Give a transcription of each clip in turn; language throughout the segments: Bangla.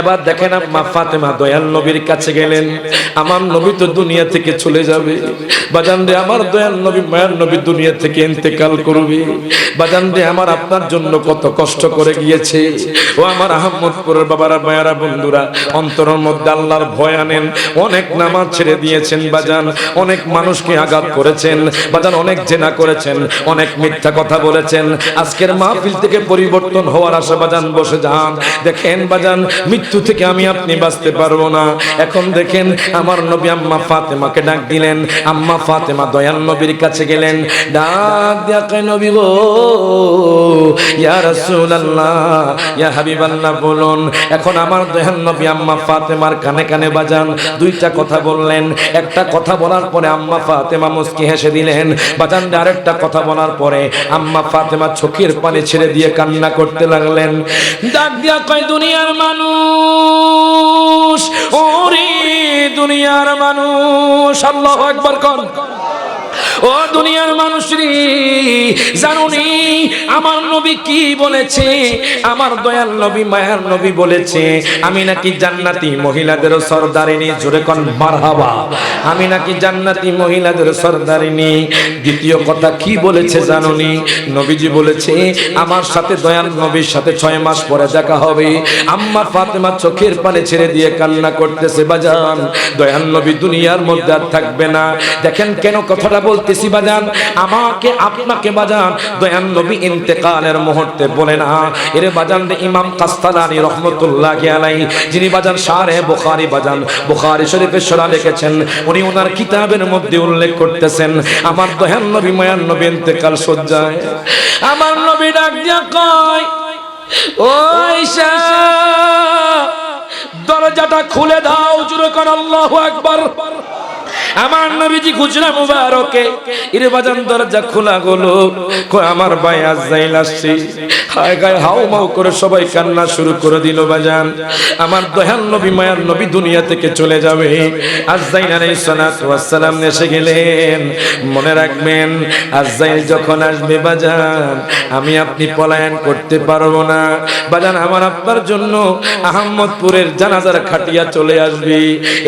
এবার দেখেন আম্মা ফাতেমা দয়াল নবীর কাছে গেলেন। আমার নবী তো দুনিয়া থেকে চলে যাবে। বাজান রে আমার দয়াল নবী, মায়ের নবী দুনিয়া থেকে ইন্তেকাল করবে। বাজান রে আমার আপনার জন্য কত কষ্ট করে গিয়েছে। ও আমার আহমদপুরের বাবারা, মায়েরা, বন্ধুরা, অন্তরের মধ্যে আল্লাহর ভয় আনেন। অনেক নামাজ ছেড়ে দিয়েছেন বাজান। অনেক মানুষকে আঘাত করেছেন। বাজান, অনেক জেনা করেছেন। অনেক মিথ্যা কথা বলেছেন। আজকের মাহফিল থেকে পরিবর্তন হওয়ার আশা বাজান বসে যান। দেখেন বাজান মৃত্যু থেকে আমি আপনি বাঁচতে পারব না। এখন দেখেন, আমার নবী আম্মা ফাতেমাকে ডাক দিলেন। আম্মা ফাতেমা দয়াল নবীর কাছে গেলেন। ডাক কয়, নবী গো, ইয়া রাসূলুল্লাহ, ইয়া হাবিবাল্লাহ বলুন, এখন আমার দয়াল নবী আম্মা ফাতেমার কানে কানে বাজান। দুইটা কথা বললেন। একটা কথা বলার পরে আম্মা ফাতেমা মুস্কি হেসে দিলেন। বাজান, আরেকটা কথা বলার পরে আম্মা ফাতেমা চোখের পানি ছেড়ে দিয়ে কান্না করতে লাগলেন। ডাক দিয়া কয়, দুনিয়ার মানুষ ওরে দুনিয়ার মানুষ আল্লাহ একবার কর। ও দুনিয়ার মানুষ রে জানুনি আমার নবী কি বলেছে? আমার দয়াল নবী, মায়ার নবী বলেছে, আমি নাকি জান্নাতি মহিলাদের সর্দারিনী, জোরে কোন মারহাবা। আমি নাকি জান্নাতি মহিলাদের সর্দারিনী। দ্বিতীয় কথা কি বলেছে জানুনি নবীজি বলেছে, আমার সাথে দয়াল নবীর সাথে ছয় মাস পরে দেখা হবে। আম্মা ফাতেমা চোখের পানি ছেড়ে দিয়ে কান্না করতেছে, বাজান। দয়াল নবী দুনিয়ার মধ্যে আর থাকবে না। দেখেন কেন কথাটা বলতেছি বাজান আমাকে, আপনাকে বাজান দয়াল নবী ইন্তেকালের মুহূর্তে বলে না, এরে বাজান ইমাম কাস্তালানি রহমতুল্লাহ আলাই যিনি বাজান সারে বুখারী বাজান, বুখারী শরীফে সরা লিখেছেন, উনি ওনার কিতাবের মধ্যে উল্লেখ করতেছেন, আমার দয়াল নবী মায়ার নবী ইন্তেকাল সজ্জায় আমার নবী ডাক দিয়া কয়, ও ঈশা দরজাটা খুলে দাও, জুরে কর, আল্লাহু আকবার। আমার নবীজি গুজরা মুবারকে এর বাজান দরজা খোলা গলো। আমার ভাই আজাইল আসছে। হায় গায়, হাও মাও করে সবাই কান্না শুরু করে দিল বাজান। আমার দয়াল নবী, মায়ার নবী দুনিয়া থেকে চলে যাবে। আজাইল আলাইহিস সালাতু ওয়াস সালাম এসে গেলেন। মনে রাখবেন আজাইল যখন আসবে বাজান, আমি আপনি পলায়ন করতে পারব না। বাজান, আমার আপনার জন্য আহমদপুরের জানাজার খাটিয়া চলে আসবে।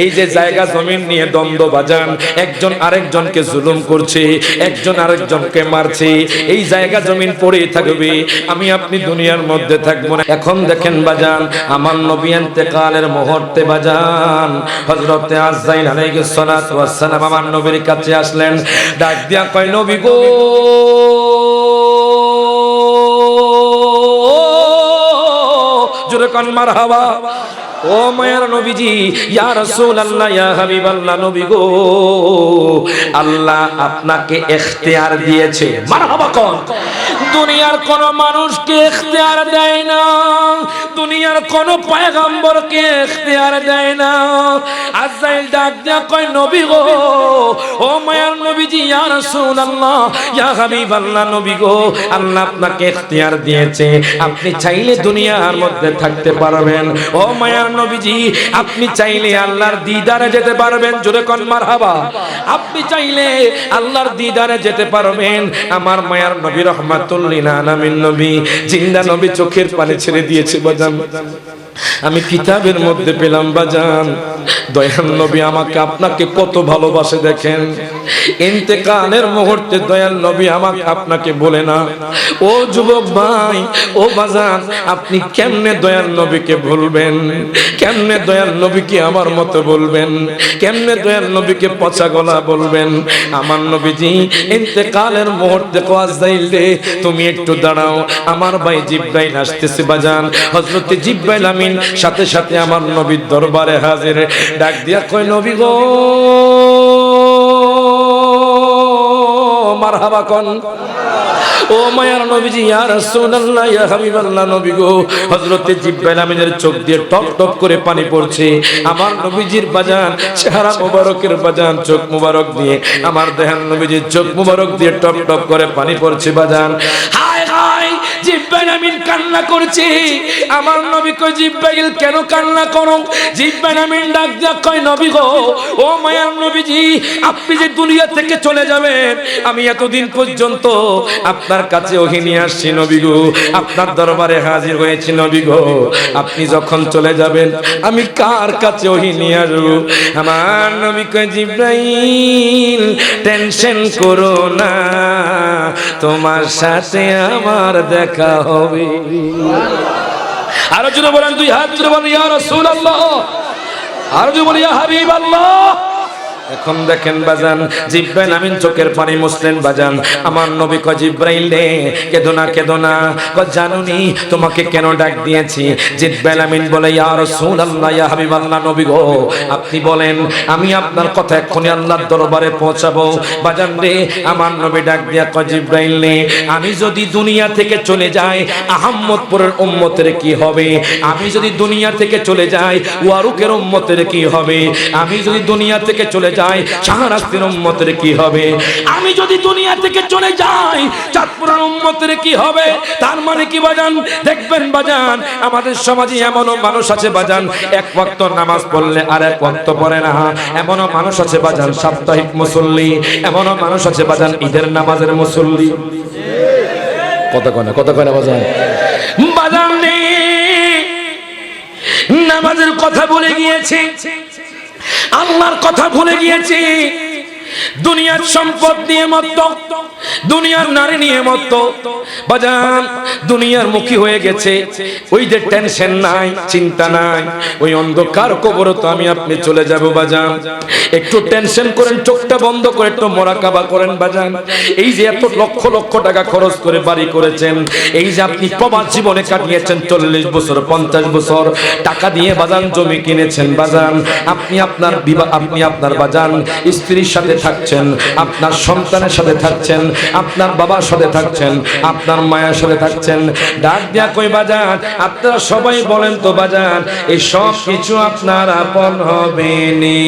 এই যে জায়গা জমিন নিয়ে দ্বন্দ্ব বাজান একজন আরেকজনকে জুলুম করছে, একজন আরেকজনকে মারছে, এই জায়গা জমিন পড়েই থাকবে, আমি আপনি দুনিয়ার মধ্যে থাকব না। এখন দেখেন বাজান, আমার নবী ইন্তেকালের মুহূর্তে বাজান, হযরতে আযাইল আলাইহিস সালাতু ওয়াস সালাম আমার নবীর কাছে আসলেন, ডাক দিয়া কয়, নবী গো! জোরে কান, মারহাবা! ও মায়ার নবীজি, ইয়া রাসূলুল্লাহ, ইয়া হাবিবাল্লাহ, নবী গো। আল্লাহ আপনাকে ইখতিয়ার দিয়েছে। মারহাবা কোন। দুনিয়ার কোন মানুষকে ইখতিয়ার দেয় না। দুনিয়ার কোন পয়গম্বরকে ইখতিয়ার দেয় না। আজাইল ডাক দিয়া কয়, নবী গো, ও মায়ার আপনি চাইলে দুনিয়ার মধ্যে থাকতে পারবেন। ও মায়ার নবীজি, আপনি চাইলে আল্লাহর দিদারে যেতে পারবেন। জোরে আপনি চাইলে আল্লাহর দিদারে যেতে পারবেন। আমার মায়ার নবী আলামিন নবী, জিন্দা নবী চোখের পানি ছেড়ে দিয়েছে আমি কিতাবের মধ্যে পেলাম, বাজান। দয়াল নবী আমাকে আপনাকে কত ভালোবাসে দেখেন। ইন্তেকালের মুহূর্তে দয়াল নবী আমাকে আপনাকে বলে না, ও যুবক ভাই, ও বাজান, আপনি কেমনে দয়াল নবীকে ভুলবেন? কেমনে দয়াল নবীকে আমার মতো বলবেন? কেমনে দয়াল নবীকে পচা গলা বলবেন? আমার নবীজি, ইন্তেকালের মুহূর্তে কোয়াজাইল রে তুমি একটু দাঁড়াও। আমার ভাই জিব্রাইল আসতেছে, বাজান। হযরতে জিব্রাইল আমিন। সাথে সাথে আমার নবীর দরবারে হাজির। ডাক দিয়া কয়, নবী গো, মারহাবা কোন। ও মায়ার নবীজি, ইয়া রাসূলুল্লাহ, ইয়া হাবিবাল্লাহ, নবী গো। হযরতে জিব্রাইল আমিনের চোখ দিয়ে টপ টপ করে পানি পড়ছে। আমার নবীজির বাজান, চেহারা মোবারকের বাজান, চোখ মোবারক দিয়ে। আমার দেহান নবীজির চোখ মোবারক দিয়ে টপ টপ করে পানি পড়ছে বাজান। হায় আমিন কান্না করছে। আমার নবী কই জিব্রাইল কেন কান্না করো? জিব্রাইল আমিন ডাক দিয়া কয়, নবী গো, ও মায়ার নবীজি, আপনি যে দুনিয়া থেকে চলে যাবেন, আমি এতদিন পর্যন্ত আপনার কাছে ওহি নিয়ে আসছি নবী গো। আপনার দরবারে হাজির হয়েছি নবী গো। আপনি যখন চলে যাবেন, আমি কার কাছে ওহি নিয়ে আসব? আমার নবী কয়, জিব্রাইল, টেনশন করো না। তোমার সাথে আমার দেখা হবে। আরও জুড়ে বলেন তুই হাত জুড়ে বলেন, ইয়া রাসূলুল্লাহ। আরও জুড়ে বলেন, ইয়া হাবিবাল্লাহ। এখন দেখেন বাজান, জিব্রাইল আমিন চোখের পানি মুসলেন বাজান। আমার নবী ক জিব্রাইল রে, কেদো না কেদো না। ক জানুনি, তোমাকে কেন ডাক দিয়েছি? জিব্রাইল আমিন বলে, ইয়া রাসূলুল্লাহ, ইয়া হাবিবাল্লাহ নবী গো, আপনি বলেন, আমি আপনার কথা এক্ষুনি আল্লাহর দরবারে পৌঁছাবো। বাজান রে, আমার নবী ডাক দিয়া ক জিব্রাইল রে, আমি যদি দুনিয়া থেকে চলে যাই, আহম্মদপুরের উম্মতের কি হবে? আমি যদি দুনিয়া থেকে চলে যাই, ওয়ারুকের উম্মতের কি হবে? আমি যদি দুনিয়া থেকে চলে যাই শাহরাস্তির উম্মতের কি হবে? আমি যদি দুনিয়া থেকে চলে যাই, চাঁদপুরের উম্মতের কি হবে? তার মানে কি বাজান? দেখবেন বাজান, আমাদের সমাজে এমনও মানুষ আছে বাজান, এক ওয়াক্ত নামাজ পড়লে আর এক ওয়াক্ত পড়ে না। এমনও মানুষ আছে বাজান, সাপ্তাহিক মুসল্লি। এমনও মানুষ আছে বাজান, ঈদের নামাজের মুসল্লি। কত কনে কত কনে বাজান। বাজান নামাজের কথা বলে গিয়েছে। আল্লাহর কথা ভুলে গিয়েছি। দুনিয়ার সম্পদ নিয়ে মত্ত, দুনিয়ার নারী নিয়ে মত্ত। বাজান, দুনিয়ার মুখী হয়ে গেছে। ওই যে টেনশন নাই, চিন্তা নাই, ওই অন্ধকার কবর তো আমি আপনি চলে যাব বাজান। একটু টেনশন করেন, চোখটা বন্ধ করে একটু মোরাকাবা করেন বাজান। এই যে এত লক্ষ লক্ষ টাকা খরচ করে বাড়ি করেছেন, এই যে আপনি প্রবাস জীবনে কাটিয়েছেন চল্লিশ বছর, পঞ্চাশ বছর, টাকা দিয়ে বাজান জমি কিনেছেন বাজান। আপনি আপনার বিবাহ আপনি আপনার বাজান, স্ত্রীর সাথে থাকছেন, আপনার সন্তানের সাথে থাকছেন, আপনার বাবার সাথে থাকছেন, আপনার মায়ের সাথে থাকছেন। ডাক দিয়া কই বাজান, আপনারা সবাই বলেন তো বাজান, এই সব কিছু আপনার আপন হবে নি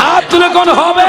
হাত তুলে কোন হবে?